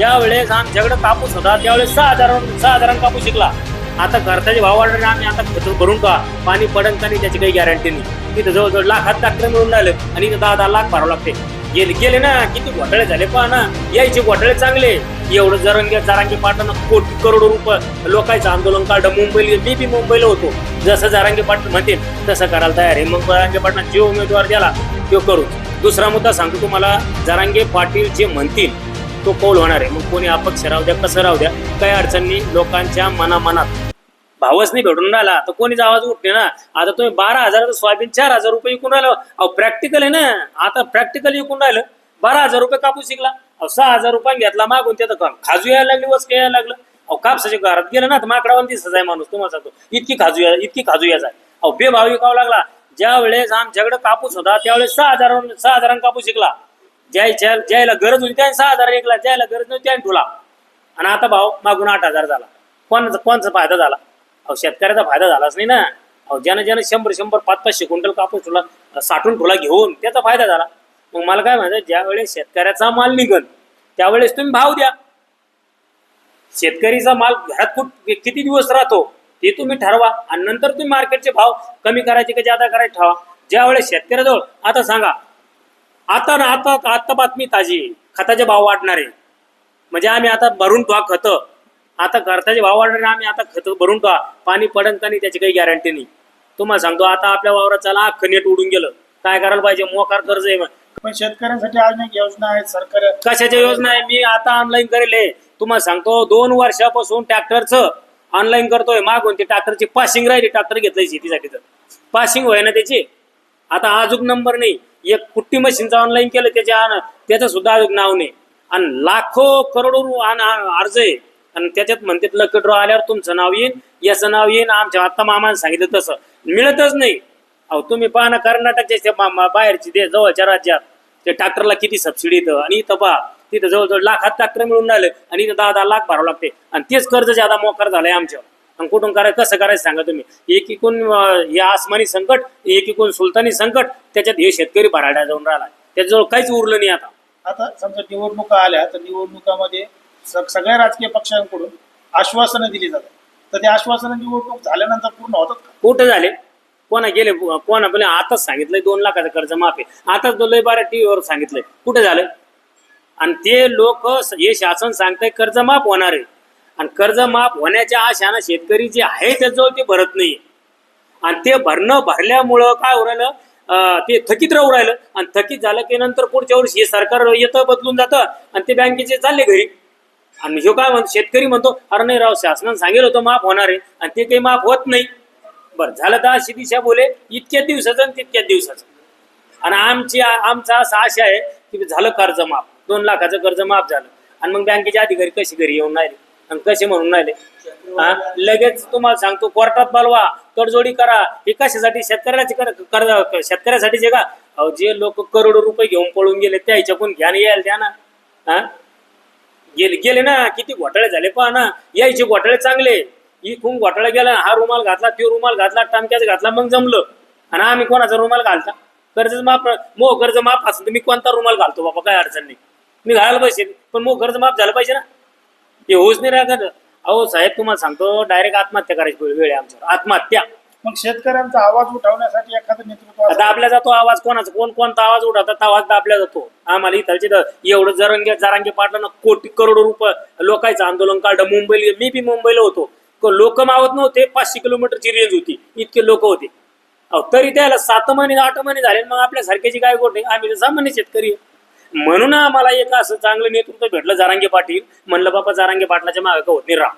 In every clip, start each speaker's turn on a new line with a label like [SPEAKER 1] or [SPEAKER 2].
[SPEAKER 1] ज्या वेळेस आमच्याकडे कापूस होता त्यावेळेस सहा हजार सहा हजारांना कापूस शिकला आता खर्चाचे भाव वाढले आम्ही आता खत भरून का पाणी पडन का नाही त्याची काही गॅरंटी नाही. तिथं जवळजवळ लाखात ट्रॅक्टर मिळून राहिले आणि इथं दहा दहा लाख भरावं लागते. गेले गेले ना किती घोटाळे झाले पहा ना. यायचे घोटाळे चांगले. एवढं जरंगे जरांगे पाटणं कोटी करोड रुपये लोकांचं आंदोलन काढलं. मुंबईला मी बी मुंबईला होतो. जसं जरांगे पाटील म्हणतील तसं करायला तयार आहे. मग जरांगे पाटणा जे उमेदवार द्याला तो करू. दुसरा मुद्दा सांगतो तुम्हाला. जरांगे पाटील जे म्हणतील तो कौल होणार आहे. मग कोणी अपक्ष राहू द्या कसं राहू द्या काही अडचणी लोकांच्या मनामनात. भावच नाही भेटून राहिला. तर कोणीच आवाज उठले ना? आता तुम्ही बारा हजार सोयाबीन चार हजार रुपये विकून राहिलो. अहो प्रॅक्टिकल आहे ना? आता प्रॅक्टिकल विकून राहिलं. बारा हजार रुपये कापूस शिकला अहो सहा हजार रुपये घेतला मागून त्याचं तर खाजू यायला लागली वस यायला लागलं. अहो कापसाच्या घरात गेलं ना तर माकडावर दिसत आहे माणूस. तुम्हाला सांगतो इतकी खाजू या इतकी खाजू यायचा अहो बेभाव विकावा लागला. ज्या वेळेस आमच्याकडे कापूस होता त्यावेळेस सहा हजार सहा हजारांना कापूस शिकला ज्याच्या ज्याला गरज होती त्याने सहा हजार एकला ज्याला गरज नव्हती त्याने ठुला आणि आता भाव मागून आठ हजार झाला. कोणाचा कोणाचा फायदा झाला? अहो शेतकऱ्याचा फायदा झालाच नाही ना. अहो ज्यानं ज्यानं शंभर शंभर पाच पाचशे क्विंटल कापूस ठुला साठून ठुला घेऊन त्याचा फायदा झाला. मग मला काय म्हणायचं ज्यावेळेस शेतकऱ्याचा माल निघन त्यावेळेस तुम्ही भाव द्या. शेतकरीचा माल घरात कुठ किती दिवस राहतो ते तुम्ही ठरवा. आणि नंतर तुम्ही मार्केटचे भाव कमी करायचे का जादा करायचे ठरवा. ज्यावेळेस शेतकऱ्याजवळ आता सांगा आता ना आता आता बातमी ताजी. खताचे भाव वाढणार. आहे म्हणजे आम्ही आता भरून ठेवा खत. आता खताचे भाव वाढणार आम्ही आता खत भरून ठेवा. पाणी पडन का नाही त्याची काही गॅरंटी नाही. तुम्हाला सांगतो आता आपल्या वावरात चला अख्खं नेट उडून गेलं. काय करायला पाहिजे? मोकार कर्ज आहे
[SPEAKER 2] पण शेतकऱ्यांसाठी अनेक योजना आहेत सरकार?
[SPEAKER 1] कशाच्या योजना आहे? मी आता ऑनलाईन करेल हे. तुम्हाला सांगतो दोन वर्षापासून ट्रॅक्टरचं ऑनलाईन करतोय. मागून ते ट्रॅक्टरची पासिंग राहिली. ट्रॅक्टर घेतलंय शेतीसाठी तर. पासिंग होय ना त्याची. आता अजून नंबर नाही. एक कुट्टी मशीनचं ऑनलाईन केलं त्याच्या त्याचं सुद्धा नाव नाही. आणि लाखो करोडो अर्ज आहे. आणि त्याच्यात म्हणते लकी ड्रॉ आल्यावर तुमचं नाव येईन याचं नाव येईन आमच्या आत्ता मामाने सांगितलं तसं. मिळतच नाही. अहो तुम्ही पहा ना कर्नाटकच्या बाहेरची ते जवळच्या राज्यात ते ट्रॅक्टरला किती सबसिडी येतं. आणि इथं पहा तिथं जवळजवळ लाखात ट्रॅक्टर मिळून राहिले. आणि इथं दहा दहा लाख भरावं लागते. आणि तेच कर्ज ज्यादा मोकार झालंय आमच्या आणि कुठून करायचं कसं करायचं सांगा तुम्ही. एक अं, हे आसमानी संकट एक इकून सुलतानी संकट त्याच्यात हे शेतकरी भराड्या जाऊन राहिला. त्याच्याजवळ काहीच उरलं नाही आता.
[SPEAKER 2] आता समजा निवडणुका आल्या तर निवडणुकामध्ये सगळ्या राजकीय पक्षांकडून आश्वासनं दिली जातात. तर ते आश्वासनं निवडणूक झाल्यानंतर पूर्ण होतात
[SPEAKER 1] कुठं झाले? कोणा गेले? कोणा पण आताच सांगितलंय दोन लाखाचं कर्ज माफ. आहे आताच लय बारा टीव्हीवर सांगितलंय. कुठं झालं? आणि ते लोक हे शासन सांगतंय कर्ज माफ होणार आहे. आणि कर्ज माफ होण्याच्या आशानं शेतकरी जे आहे त्याजवळ ते भरत नाही आणि ते भरणं भरल्यामुळं काय होऊ राहिलं? ते थकीत राहू राहिलं. आणि थकीत झालं की नंतर पुढच्या वर्षी हे सरकार येतं बदलून जातं आणि ते बँकेचे चालले घरी. आणि ह्यो काय म्हणतो? शेतकरी म्हणतो अरे नाही राव शासनानं सांगेल होतं माफ होणार आहे आणि ते काही माफ होत नाही. बरं झालं तर अशी दिशा बोले इतक्या दिवसाचं आणि तितक्याच दिवसाचं. आणि आमची आमचा असा आशा आहे की झालं कर्ज माफ दोन लाखाचं कर्ज माफ झालं. आणि मग बँकेचे अधिकारी कशी घरी येऊन राहिले? आणि कसे म्हणून राहिले. हा? लगेच तुम्हाला सांगतो कोर्टात बोलवा तडजोडी करा. हे कशासाठी? शेतकऱ्याची शेतकऱ्यासाठी कर्ज शेतकऱ्यासाठीच का? अहो जे लोक करोडो रुपये घेऊन पळून गेले त्या ह्याच्याकून घ्या यायला द्या ना. हा? गेले गेले ना. किती घोटाळे झाले पहा ना. यायचे घोटाळे चांगले. इथून घोटाळा गेला हा रुमाल घातला तो रुमाल घातला टामक्याचा घातला मग जमलं. आणि आम्ही कोणाचा रुमाल घालता? कर्ज माफ मो कर्ज माफ असेल तर मी कोणता रुमाल घालतो बाबा? काय अडचण नाही. मी घालायला पाहिजे पण मो कर्ज माफ झालं पाहिजे ना. ते होऊच नाही राहत अहो साहेब तुम्हाला सांगतो डायरेक्ट आत्महत्या करायची वेळ आहे आमच्यावर. आत्महत्या.
[SPEAKER 2] मग शेतकऱ्यांचा आवाज उठवण्यासाठी एखादं नेतृत्व
[SPEAKER 1] आता. आपल्या जातो आवाज कोणाचा? कोण कोणता आवाज उठवतात? आवाज दाबल्या जातो. आम्हाला इथलचे तर एवढं जरंगे जरांगे पाटलं कोटी करोडो रुपये लोकांचं आंदोलन काढलं. मुंबईला मी बी मुंबईला होतो. लोक मावत नव्हते पाचशे किलोमीटरची रेंज होती. इतके लोक होते. अहो तरी त्याला सात महिने आठ महिने झाले मग आपल्या सारख्याची काय गोष्ट आहे? आम्ही तर सामान्य शेतकरी आहे. म्हणून आम्हाला एक असं चांगलं नेतृत्व भेटलं जारांगे पाटील. म्हणलं बाबा जारांगे पाटलाच्या मागे का होत नाही? राम.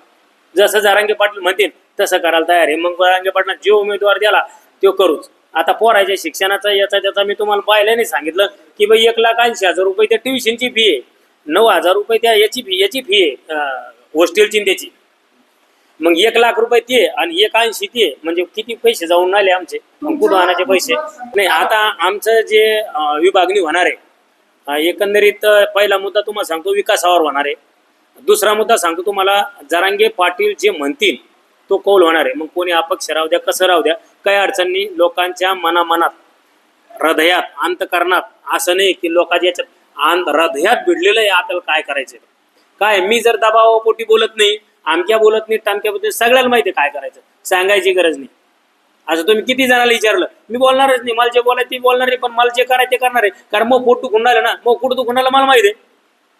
[SPEAKER 1] जसं जारांगे पाटील म्हणतील तसं करायला तयार आहे. मग जारांगे पाटला जे उमेदवार द्याला तो करूच. आता पोरायच्या शिक्षणाचा याचा त्याचा मी तुम्हाला पाहिल्याने नाही सांगितलं की बाई एक लाख ऐंशी हजार रुपये त्या ट्युशनची फी आहे. नऊ हजार रुपये त्या याची फी याची फी आहे हॉस्टेलची आणि त्याची मग एक लाख रुपये ते आणि एक ऐंशी ते म्हणजे किती पैसे जाऊन आले आमचे? कुठं आणायचे पैसे? नाही आता आमचं जे विभागणी होणार आहे एकंदरीत पहिला मुद्दा तुम्हाला सांगतो विकासावर होणार आहे. दुसरा मुद्दा सांगतो तुम्हाला जरांगे पाटील जे म्हणतील तो कौल होणार आहे. मग कोणी अपक्ष राहू द्या कसं राहू द्या काही अडचणी लोकांच्या मनामनात हृदयात अंतकरणात असं नाही की लोकांच्या याच्यात आंत हृदयात भिडलेलं आहे आपल्याला काय करायचं काय मी जर दबावापोटी बोलत नाही आमक्या बोलत नाही टामक्याबद्दल सगळ्याला माहिती आहे काय करायचं. सांगायची गरज नाही. असं तुम्ही किती जणाला विचारलं? मी बोलणारच नाही. मला जे बोलाय ते बोलणार नाही पण मला जे करायचं ते करणार आहे. कारण मग पोट दुखून राहिलं ना. मग कुठं दुखून राहिलं मला माहिती आहे.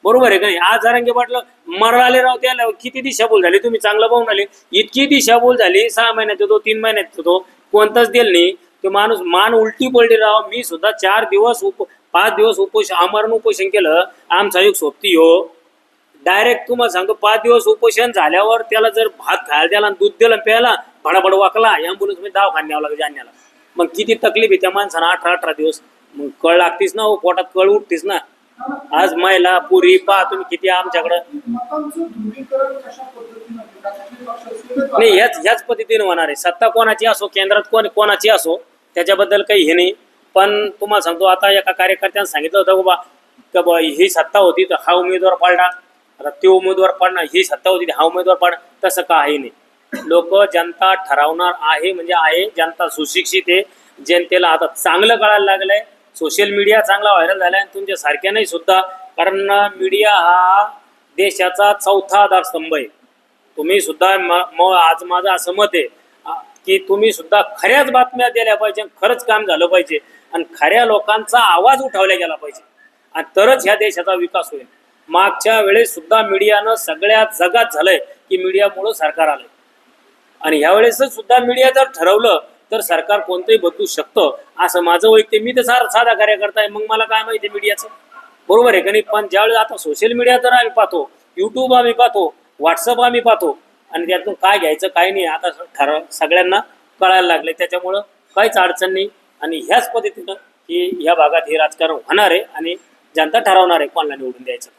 [SPEAKER 1] बरोबर आहे का नाही? आज जरांगे पाटलं मरणाले राव त्याला. किती दिशाभूल झाली? तुम्ही चांगलं पाहून आले. इतकी दिशाभूल झाली. सहा महिन्यात होतो तीन महिन्यात होतो. कोणताच दिल नाही. तो माणूस मान उलटी पडली राव. मी सुद्धा चार दिवस उप पाच दिवस उपोषण आमरण उपोषण केलं. आमचा एक सोबती हो. डायरेक्ट तुम्हाला सांगतो पाच दिवस उपोषण झाल्यावर त्याला जर भात खायला द्याला आणि दूध दिलं प्यायला भडाभड वाकला ॲम्ब्युलन्समध्ये दाव न्यावं लागेल जाण्याला मग किती तकलीफ आहे त्या माणसानं अठरा अठरा दिवस. मग कळ लागतीस ना हो पोटात कळ उठतीस ना. आज महिला पुरी पहा तुम्ही किती आमच्याकडं. नाही ह्याच ह्याच पद्धतीने होणार आहे. सत्ता कोणाची असो केंद्रात कोण कोणाची असो त्याच्याबद्दल काही हे नाही. पण तुम्हाला सांगतो आता एका कार्यकर्त्यानं सांगितलं होतं बाबा का बा ही सत्ता होती तर हा उमेदवार पडला आता ते उमेदवार पाडणार ही सत्ता होती हा उमेदवार पाड. तसं काही नाही. लोक जनता ठरवणार आहे म्हणजे आहे जनता सुशिक्षित आहे जनतेला आता चांगलं कळायला लागलंय. सोशल मीडिया चांगला व्हायरल झालाय आणि तुमच्या सारख्या नाही सुद्धा कारण मीडिया हा देशाचा चौथा आधारस्तंभ आहे. तुम्ही सुद्धा म- आज माझं असं मत आहे की तुम्ही सुद्धा खऱ्याच बातम्या दिल्या पाहिजे खरंच काम झालं पाहिजे आणि खऱ्या लोकांचा आवाज उठवला गेला पाहिजे आणि तरच ह्या देशाचा विकास होईल. मागच्या वेळेस सुद्धा मीडियानं सगळ्या जगात झालंय की मीडियामुळं सरकार आलंय. आणि ह्यावेळेस सुद्धा मीडिया जर ठरवलं तर सरकार कोणतंही बदलू शकतं असं माझं वैयक्तिक मी तर सार साधा कार्यकर्ता आहे मग मला काय माहिती मीडियाचं बरोबर आहे का नाही? पण ज्यावेळेस आता सोशल मीडिया तर आम्ही पाहतो युट्यूब आम्ही पाहतो व्हॉट्सअप आम्ही पाहतो आणि त्यातून काय घ्यायचं काय नाही आता ठरव सगळ्यांना कळायला लागले त्याच्यामुळं काहीच अडचण नाही. आणि ह्याच पद्धतीनं की ह्या भागात हे राजकारण होणार आहे आणि जनता ठरवणार आहे कोणाला निवडून द्यायचं.